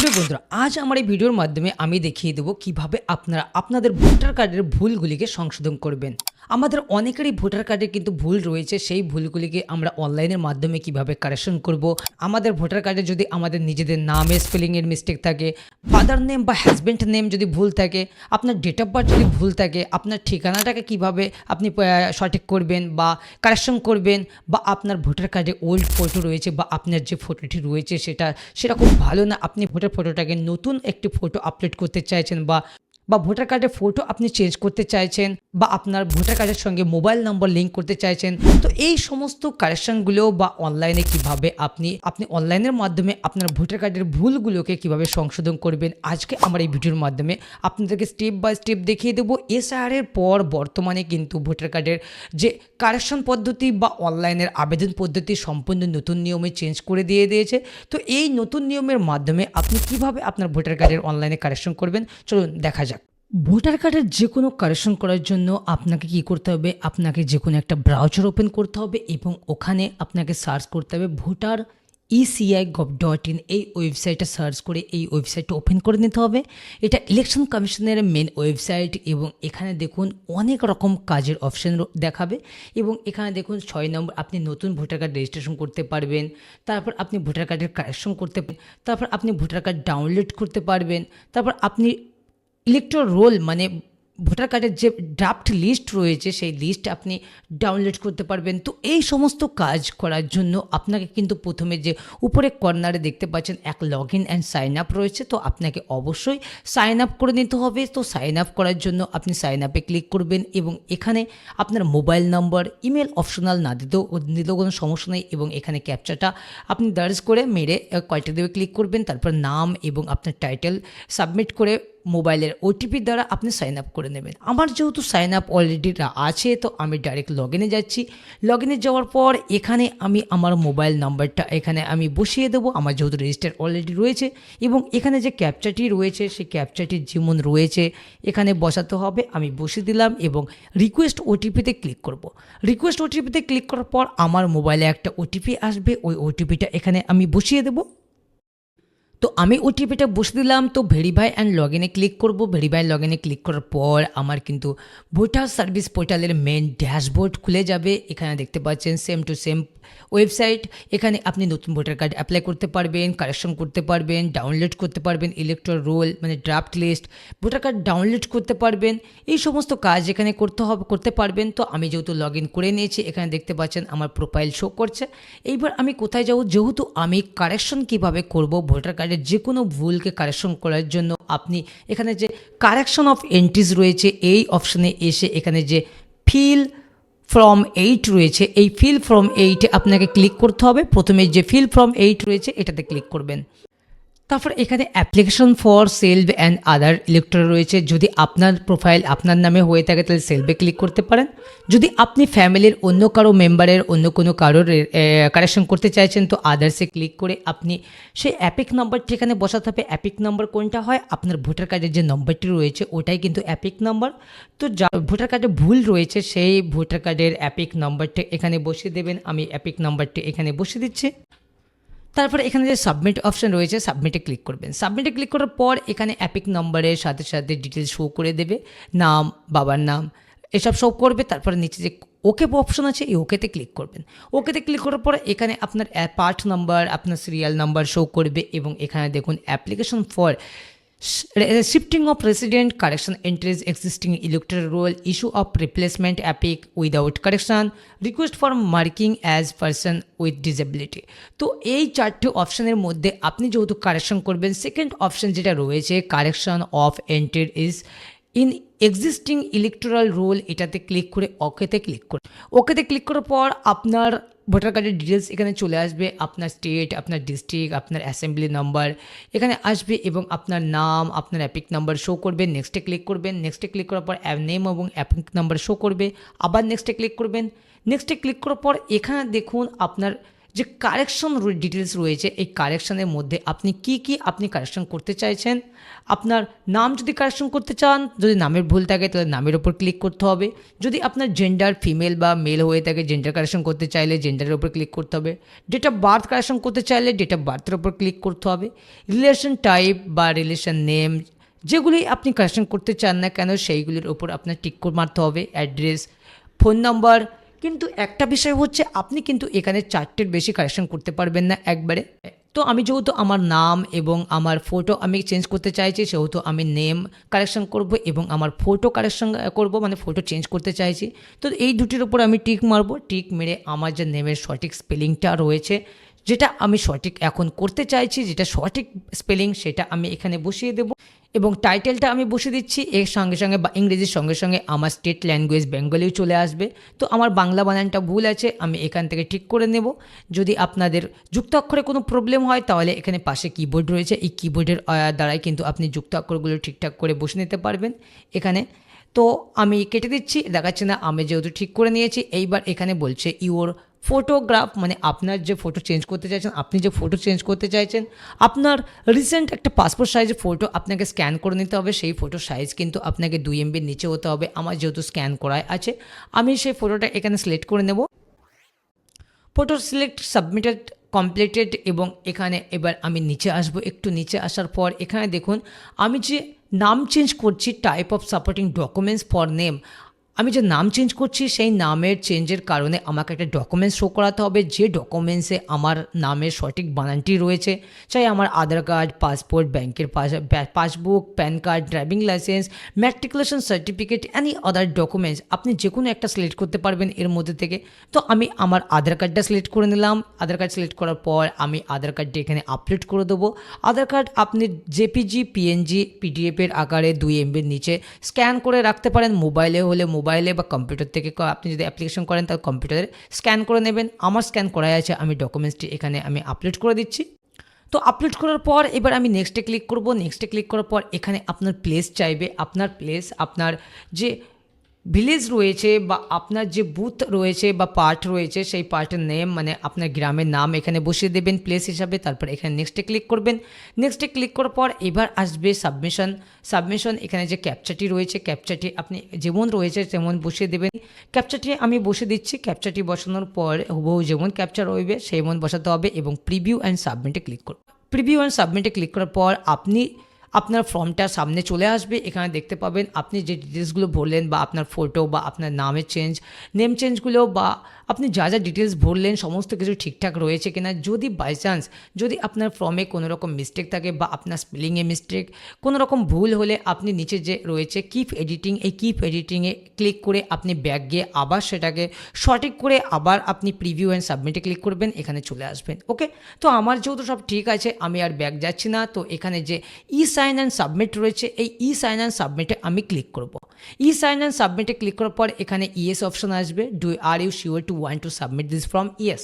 প্রিয় বন্ধুরা, আজ আমার এই ভিডিওর মাধ্যমে আমি দেখিয়ে দেবো কীভাবে আপনারা আপনাদের ভোটার কার্ডের ভুলগুলিকে সংশোধন করবেন। আমাদের অনেকেরই ভোটার কার্ডে কিন্তু ভুল রয়েছে। সেই ভুলগুলিকে আমরা অনলাইনের মাধ্যমে কীভাবে কারেকশন করব? আমাদের ভোটার কার্ডে যদি আমাদের নিজেদের নামে, স্পেলিংয়ের মিস্টেক থাকে ফাদার নেম বা হাজব্যান্ড নেম যদি ভুল থাকে, আপনার ডেট অফ বার্থ যদি ভুল থাকে, আপনার ঠিকানাটাকে কীভাবে আপনি সঠিক করবেন বা কারেকশন করবেন বা আপনার ভোটার কার্ডে ওল্ড ফটো রয়েছে বা আপনার যে ফটোটি রয়েছে সেটা খুব ভালো না। আপনি ভোটার ফটোটাকে নতুন একটি ফটো আপলোড করতে চাইছেন বা বা ভোটার কার্ডের ফটো আপনি চেঞ্জ করতে চাইছেন বা আপনার ভোটার কার্ডের সঙ্গে মোবাইল নম্বর লিঙ্ক করতে চাইছেন, তো এই সমস্ত কারেকশনগুলো বা অনলাইনে কীভাবে আপনি আপনি অনলাইনের মাধ্যমে আপনার ভোটার কার্ডের ভুলগুলোকে কীভাবে সংশোধন করবেন, আজকে আমার এই ভিডিওর মাধ্যমে আপনাদেরকে স্টেপ বাই স্টেপ দেখিয়ে দেবো। এসআরের পর বর্তমানে কিন্তু ভোটার কার্ডের যে কারেকশন পদ্ধতি বা অনলাইনের আবেদন পদ্ধতি সম্পূর্ণ নতুন নিয়মে চেঞ্জ করে দিয়ে দিয়েছে, তো এই নতুন নিয়মের মাধ্যমে আপনি কীভাবে আপনার ভোটার কার্ডের অনলাইনে কারেকশন করবেন, চলুন দেখা যাক। ভোটার কার্ডের যে কোনো কারেকশন করার জন্য আপনাকে কি করতে হবে? আপনাকে যে কোনো একটা ব্রাউজার ওপেন করতে হবে এবং ওখানে আপনাকে সার্চ করতে হবে voter ECI gov dot in এই ওয়েবসাইটটা সার্চ করে এই ওয়েবসাইটটা ওপেন করে নিতে হবে। এটা ইলেকশন কমিশনের মেন ওয়েবসাইট এবং এখানে দেখুন অনেক রকম কাজের অপশন দেখাবে এবং এখানে দেখুন ছয় নম্বর আপনি নতুন ভোটার কার্ড রেজিস্ট্রেশন করতে পারবেন, তারপর আপনি ভোটার কার্ডের কারেকশন করতে তারপর আপনি ভোটার কার্ড ডাউনলোড করতে পারবেন, তারপর আপনি ইলেকট্রো রোল মানে ভোটার কার্ডের যে ড্রাফট লিস্ট রয়েছে, সেই লিস্ট আপনি ডাউনলোড করতে পারবেন। তো এই সমস্ত কাজ করার জন্য আপনাকে কিন্তু প্রথমে যে উপরে কর্নারে দেখতে পাচ্ছেন এক log in and sign up রয়েছে। তো আপনাকে অবশ্যই সাইন আপ করে নিতে হবে। তো সাইন আপ করার জন্য আপনি সাইন আপে ক্লিক করবেন এবং এখানে আপনার মোবাইল নম্বর ইমেল অপশনাল না দিতেও দিতেও কোনো সমস্যা নেই এবং এখানে ক্যাপচাটা আপনি দার্জ করে মেরে কয়টা দেবে ক্লিক করবেন, তারপর নাম এবং আপনার টাইটেল সাবমিট করে মোবাইলের ওটিপির দ্বারা আপনি সাইন আপ করে নেবেন। আমার যেহেতু সাইন আপ অলরেডি আছে, তো আমি ডাইরেক্ট লগ ইনে যাচ্ছি। লগ ইনে যাওয়ার পর এখানে আমি আমার মোবাইল নাম্বারটা এখানে আমি বসিয়ে দেবো। আমার যেহেতু রেজিস্টার অলরেডি রয়েছে এবং এখানে যে ক্যাপচাটি রয়েছে, সেই ক্যাপচাটি যেমন রয়েছে, এখানে বসাতে হবে। আমি বসিয়ে দিলাম এবং রিকোয়েস্ট ওটিপিতে ক্লিক করব। রিকোয়েস্ট ওটিপিতে ক্লিক করার পর আমার মোবাইলে একটা ওটিপি আসবে। ওই ওটিপিটা এখানে আমি বসিয়ে দেবো। তো আমি ওটিপিটা বসে দিলাম। তো ভেরিফাই অ্যান্ড লগ ইনে ক্লিক করব। ভেরিফাই লগ ইনে ক্লিক করার পর আমার কিন্তু ভোটার সার্ভিস পোর্টালের মেন ড্যাশবোর্ড খুলে যাবে। এখানে দেখতে পাচ্ছেন সেম টু সেম ওয়েবসাইট এখানে আপনি নতুন ভোটার কার্ড অ্যাপ্লাই করতে পারবেন কারেকশন করতে পারবেন ডাউনলোড করতে পারবেন ইলেকট্রল রোল মানে draft list voter card download করতে পারবেন। এই সমস্ত কাজ এখানে করতে হবে, করতে পারবেন। তো আমি যেহেতু লগ ইন করে নিয়েছি, এখানে দেখতে পাচ্ছেন আমার প্রোফাইল শো করছে। এইবার আমি কোথায় যাব? যেহেতু আমি কারেকশন কীভাবে করব? ভোটার কার্ডের যে কোনো ভুলকে কারেকশন করার জন্য আপনি এখানে যে কারেকশন অফ এন্ট্রিজ রয়েছে, এই অপশানে এসে এখানে যে ফিল ফ্রম এইট রয়েছে, এই ফিল ফ্রম এইটে আপনাকে ক্লিক করতে হবে। প্রথমে যে ফিল ফ্রম এইট রয়েছে, এটাতে ক্লিক করবেন। তারপর এখানে application for self and other electoral রয়েছে। যদি আপনার প্রোফাইল আপনার নামে হয়ে থাকে, তাহলে সেলভে ক্লিক করতে পারেন। যদি আপনি ফ্যামিলির অন্য কারও মেম্বারের অন্য কোনো কারোর কারেকশন করতে চাইছেন, তো আদার্সে ক্লিক করে আপনি সেই অ্যাপিক নাম্বারটি এখানে বসাতে হবে অ্যাপিক নাম্বার কোনটা হয়? আপনার ভোটার কার্ডের যে নম্বরটি রয়েছে, ওটাই কিন্তু অ্যাপিক নাম্বার তো যা ভোটার কার্ডে ভুল রয়েছে, সেই ভোটার কার্ডের অ্যাপিক নাম্বারটি এখানে বসিয়ে দেবেন। আমি অ্যাপিক নাম্বারটি এখানে বসিয়ে দিচ্ছি। তারপর এখানে যে সাবমিট অপশন রয়েছে সাবমিটে ক্লিক করবেন। সাবমিটে ক্লিক করার পর এখানে অ্যাপিক নম্বরের সাথে সাথে ডিটেলস শো করে দেবে। নাম, বাবার নাম, এসব শো করবে। তারপর নিচে যে ওকে অপশন আছে, এই ওকেতে ক্লিক করবেন। ওকেতে ক্লিক করার পর এখানে আপনার পার্ট নাম্বার আপনার সিরিয়াল নাম্বার শো করবে এবং এখানে দেখুন application for shifting of resident correction entries existing electoral roll issue of replacement EPIC without correction request for marking as person with disability তো এই চারটি অপশানের মধ্যে আপনি যেহেতু কারেকশন করবেন সেকেন্ড অপশান যেটা রয়েছে correction of entries is in existing electoral roll এটাতে ক্লিক করে ওকেতে ক্লিক করে ওকেতে ক্লিক করার পর আপনার ভোটার কার্ডের ডিটেলস এখানে চলে আসবে, আপনার স্টেট আপনার ডিস্ট্রিক্ট আপনার অ্যাসেম্বলি নাম্বার এখানে আসবে এবং আপনার নাম, আপনার অ্যাপিক নাম্বার শো করবে নেক্সটে ক্লিক করবেন নেক্সটে ক্লিক করার পর নেম এবং অ্যাপিক নাম্বার শো করবে, আবার নেক্সটে ক্লিক করবেন নেক্সটে ক্লিক করার পর এখানে দেখুন আপনার যে কারেকশন ডিটেলস রয়েছে, এই কারেকশনের মধ্যে আপনি কি কি আপনি কারেকশন করতে চাইছেন? আপনার নাম যদি কারেকশন করতে চান, যদি নামের ভুল থাকে, তাহলে নামের ওপর ক্লিক করতে হবে। যদি আপনার জেন্ডার ফিমেল বা মেল হয়ে থাকে জেন্ডার কারেকশন করতে চাইলে জেন্ডারের ওপর ক্লিক করতে হবে। ডেট অফ বার্থ কারেকশন করতে চাইলে ডেট অফ বার্থের ওপর ক্লিক করতে হবে। রিলেশন টাইপ বা রিলেশন নেম যেগুলি আপনি কারেকশন করতে চান না কেন, সেইগুলির ওপর আপনার টিক মারতে হবে। অ্যাড্রেস ফোন নাম্বার কিন্তু একটা বিষয় হচ্ছে, আপনি কিন্তু এখানে চারটের বেশি কারেকশন করতে পারবেন না একবারে। তো আমি যেহেতু আমার নাম এবং আমার ফটো আমি চেঞ্জ করতে চাইছি, সেহেতু আমি নেম কালেকশন করব এবং আমার ফটো কারেকশন করব মানে ফটো চেঞ্জ করতে চাইছি। তো এই দুটির উপর আমি টিক মারবো। টিক মেরে আমার যে নেমের সঠিক স্পেলিংটা রয়েছে যেটা আমি সঠিক এখন করতে চাইছি, যেটা সঠিক স্পেলিং সেটা আমি এখানে বসিয়ে দেবো। এবং টাইটেলটা আমি বসিয়ে দিচ্ছি, এর সঙ্গে সঙ্গে বা ইংরেজির সঙ্গে সঙ্গে আমার স্টেট ল্যাঙ্গুয়েজ বেঙ্গলিও চলে আসবে। তো আমার বাংলা বানানটা ভুল আছে, আমি এখান থেকে ঠিক করে নেব। যদি আপনাদের যুক্তাক্ষরে কোনো প্রবলেম হয়, তাহলে এখানে পাশে কিবোর্ড রয়েছে। এই কিবোর্ডের দ্বারাই কিন্তু আপনি যুক্তাক্ষরগুলো ঠিকঠাক করে বসে নিতে পারবেন। এখানে তো আমি কেটে দিচ্ছি, দেখাচ্ছে না, আমি যেহেতু ঠিক করে নিয়েছি, এইবার এখানে বলছে ইউর ফটোগ্রাফ মানে আপনার যে ফটো চেঞ্জ করতে চাইছেন, আপনি যে ফটো চেঞ্জ করতে চাইছেন, আপনার রিসেন্ট একটা পাসপোর্ট সাইজের ফটো আপনাকে স্ক্যান করে নিতে হবে, সেই ফটো সাইজ কিন্তু আপনাকে দুই এমবির নিচে হতে হবে, আমার যেহেতু স্ক্যান করাই আছে, আমি সেই ফটোটা এখানে সিলেক্ট করে নেব। ফটো সিলেক্ট সাবমিটেড কমপ্লিটেড এবং এখানে এবার আমি নিচে আসব, একটু নিচে আসার পর এখানে দেখুন, আমি যে নাম চেঞ্জ করছি type of supporting documents for name আমি যে নাম চেঞ্জ করছি, সেই নামের চেঞ্জের কারণে আমাকে একটা ডকুমেন্টস শো করাতে হবে। যে ডকুমেন্টসে আমার নামের সঠিক বানানটি রয়েছে, চাই আমার আধার কার্ড পাসপোর্ট ব্যাংকের passbook PAN card driving licence matriculation certificate any other documents আপনি যে কোনো একটা সিলেক্ট করতে পারবেন এর মধ্যে থেকে। তো আমি আমার আধার কার্ডটা সিলেক্ট করে নিলাম। আধার কার্ড সিলেক্ট করার পর আমি আধার কার্ডটি এখানে আপলোড করে দেবো। আধার কার্ড আপনি জেপিজি পিএনজি পিডিএফের আকারে দুই এমবির নিচে স্ক্যান করে রাখতে পারেন। মোবাইলে হলে মোবাইলে বা কম্পিউটার থেকে আপনি যদি অ্যাপ্লিকেশন করেন, তাহলে কম্পিউটারে স্ক্যান করে নেবেন। আমার স্ক্যান করাই আছে, আমি ডকুমেন্টসটি এখানে আমি আপলোড করে দিচ্ছি। তো আপলোড করার পর এবার আমি নেক্সটে ক্লিক করব। নেক্সটে ক্লিক করার পর এখানে আপনার প্লেস চাইবে। আপনার প্লেস আপনার যে ভিলেজ রয়েছে বা আপনার যে বুথ রয়েছে বা পার্ট রয়েছে, সেই পার্টের নেম মানে আপনার গ্রামের নাম এখানে বসিয়ে দেবেন প্লেস হিসাবে, তারপর এখানে নেক্সটে ক্লিক করবেন। নেক্সটে ক্লিক করার পর এবার আসবে সাবমিশন সাবমিশন এখানে যে ক্যাপচাটি রয়েছে ক্যাপচাটি আপনি যেমন রয়েছে তেমন বসিয়ে দেবেন। ক্যাপচাটি আমি বসে দিচ্ছি। ক্যাপচাটি বসানোর পর হুবহু যেমন ক্যাপচার রইবে, সেমন বসাতে হবে এবং প্রিভিউ অ্যান্ড সাবমিটে ক্লিক করুন। প্রিভিউ অ্যান্ড সাবমিটে ক্লিক করার পর আপনি আপনার ফর্মটা সামনে চলে আসবে, এখানে দেখতে পাবেন আপনি যে ডিটেলসগুলো ভরলেন বা আপনার ফটো বা আপনার নামের চেঞ্জ নেম চেঞ্জগুলো বা আপনি যা যা ডিটেলস ভরলেন সমস্ত কিছু ঠিকঠাক রয়েছে কিনা, যদি বাই চান্স যদি আপনার ফর্মে কোনো রকম মিস্টেক থাকে বা আপনার স্পেলিংয়ে মিস্টেক কোনো রকম ভুল হলে আপনি নিচে যে রয়েছে কিপ এডিটিং এই কিপ এডিটিংয়ে ক্লিক করে আপনি ব্যাক গিয়ে আবার সেটাকে সঠিক করে আবার আপনি প্রিভিউ অ্যান্ড সাবমিটে ক্লিক করবেন, এখানে চলে আসবেন ওকে তো আমার যেহেতু সব ঠিক আছে, আমি আর ব্যাক যাচ্ছি না, তো এখানে যে ই সাইন অ্যান্ড সাবমিট রয়েছে, এই ই সাইন অ্যান্ড সাবমিটে আমি ক্লিক করব। ই সাইন অ্যান্ড সাবমিটে ক্লিক করার পর এখানে ইএস অপশন আসবে। Do are you sure to want to submit this from ES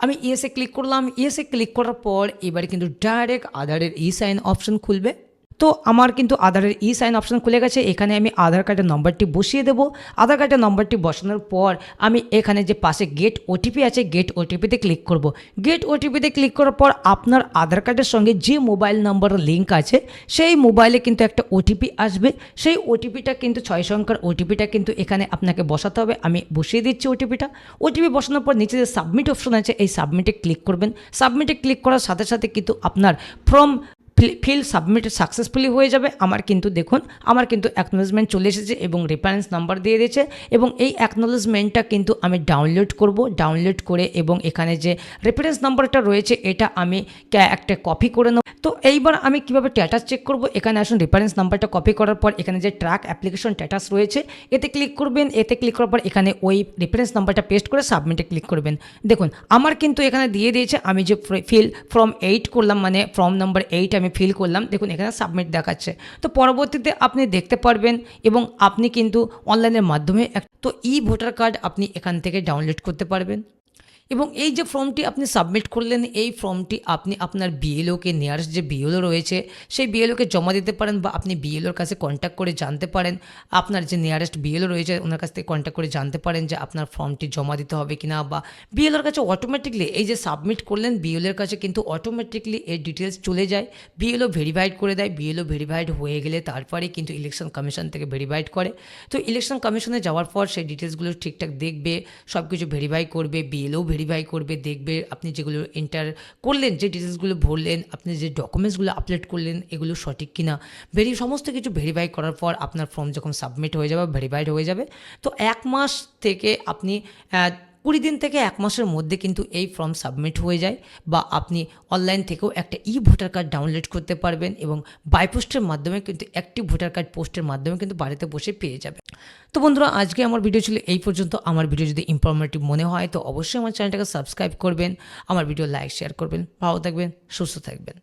আমি ইএসএ ক্লিক করলাম ইএসএ ক্লিক করার পর এবারে কিন্তু ডাইরেক্ট আধারের ই সাইন অপশন খুলবে। তো আমার কিন্তু আধারের ই সাইন অপশন খুলে গেছে। এখানে আমি আধার কার্ডের নম্বরটি বসিয়ে দেবো। আধার কার্ডের নম্বরটি বসানোর পর আমি এখানে যে পাশে গেট ওটিপি আছে, গেট ওটিপিতে ক্লিক করব। গেট ওটিপিতে ক্লিক করার পর আপনার আধার কার্ডের সঙ্গে যে মোবাইল নম্বর লিঙ্ক আছে, সেই মোবাইলে কিন্তু একটা ওটিপি আসবে। সেই ওটিপিটা কিন্তু ছয় সংখ্যার ওটিপিটা কিন্তু এখানে আপনাকে বসাতে হবে। আমি বসিয়ে দিচ্ছি ওটিপিটা ওটিপি বসানোর পর নিচে যে সাবমিট অপশন আছে, এই সাবমিটে ক্লিক করবেন। সাবমিটে ক্লিক করার সাথে সাথে কিন্তু আপনার ফ্রম ফিল সাবমিট সাকসেসফুলি হয়ে যাবে। আমার কিন্তু দেখুন, আমার কিন্তু অ্যাকনোলেজমেন্ট চলে এসেছে এবং রেফারেন্স নাম্বার দিয়ে দিয়েছে এবং এই অ্যাকনোলেজমেন্টটা কিন্তু আমি ডাউনলোড করব। ডাউনলোড করে এবং এখানে যে রেফারেন্স নাম্বারটা রয়েছে, এটা আমি একটা কপি করে নেব। তো এইবার আমি কীভাবে স্ট্যাটাস চেক করব? এখানে আসুন রেফারেন্স নাম্বারটা কপি করার পর এখানে যে ট্র্যাক অ্যাপ্লিকেশন স্ট্যাটাস রয়েছে, এতে ক্লিক করবেন। এতে ক্লিক করার পর এখানে ওই রেফারেন্স নাম্বারটা পেস্ট করে সাবমিটে ক্লিক করবেন। দেখুন, আমার কিন্তু এখানে দিয়ে দিয়েছে, আমি যে ফিল ফ্রম এইট করলাম মানে ফর্ম নাম্বার এইট আমি ফিল করলাম, দেখুন এখানে সাবমিট দেখাচ্ছে। তো পরবর্তীতে আপনি দেখতে পারবেন এবং আপনি কিন্তু অনলাইনের মাধ্যমে তো ই ভোটার কার্ড আপনি এখান থেকে ডাউনলোড করতে পারবেন। এবং এই যে ফর্মটি আপনি সাবমিট করলেন এই ফর্মটি আপনি আপনার বিএলওকে নিয়ারেস্ট যে বিএলও রয়েছে সেই বিএলওকে জমা দিতে পারেন বা আপনি বিএলওর কাছে কন্ট্যাক্ট করে জানতে পারেন আপনার যে নিয়ারেস্ট বিএলও রয়েছে ওনার কাছ থেকে কন্ট্যাক্ট করে জানতে পারেন যে আপনার ফর্মটি জমা দিতে হবে কি না বা বিএলওর কাছে অটোমেটিকলি এই যে সাবমিট করলেন বিএলওর কাছে কিন্তু অটোমেটিকলি এর ডিটেলস চলে যায় বিএলও ভেরিফাইড করে দেয় বিএলও ভেরিফাইড হয়ে গেলে তারপরে কিন্তু ইলেকশন কমিশন থেকে ভেরিফাইড করে তো ইলেকশন কমিশনে যাওয়ার পর সেই ডিটেলসগুলো ঠিকঠাক দেখবে সব কিছু ভেরিফাই করবে বিএলও ভেরিফাই করবে, দেখবে আপনি যেগুলো এন্টার করলেন, যে ডিটেলসগুলো ভরলেন, আপনি যে ডকুমেন্টসগুলো আপলোড করলেন, এগুলো সঠিক কিনা। ভেরি সমস্ত কিছু ভেরিফাই করার পর আপনার ফর্ম যখন সাবমিট হয়ে যাবে ভেরিফাইড হয়ে যাবে। তো এক মাস থেকে আপনি কুড়ি দিন থেকে এক মাসের মধ্যে কিন্তু এই ফর্ম সাবমিট হয়ে যায় বা আপনি অনলাইন থেকেও একটা ই ভোটার কার্ড ডাউনলোড করতে পারবেন এবং বাইপোস্টের মাধ্যমে কিন্তু একটি ভোটার কার্ড পোস্টের মাধ্যমে কিন্তু বাড়িতে বসে পেয়ে যাবে তো বন্ধুরা, আজকে আমার ভিডিও ছিল এই পর্যন্ত। আমার ভিডিও যদি ইনফরমেটিভ মনে হয়, তো অবশ্যই আমার চ্যানেলটাকে সাবস্ক্রাইব করবেন, আমার ভিডিও লাইক শেয়ার করবেন। ভালো থাকবেন, সুস্থ থাকবেন।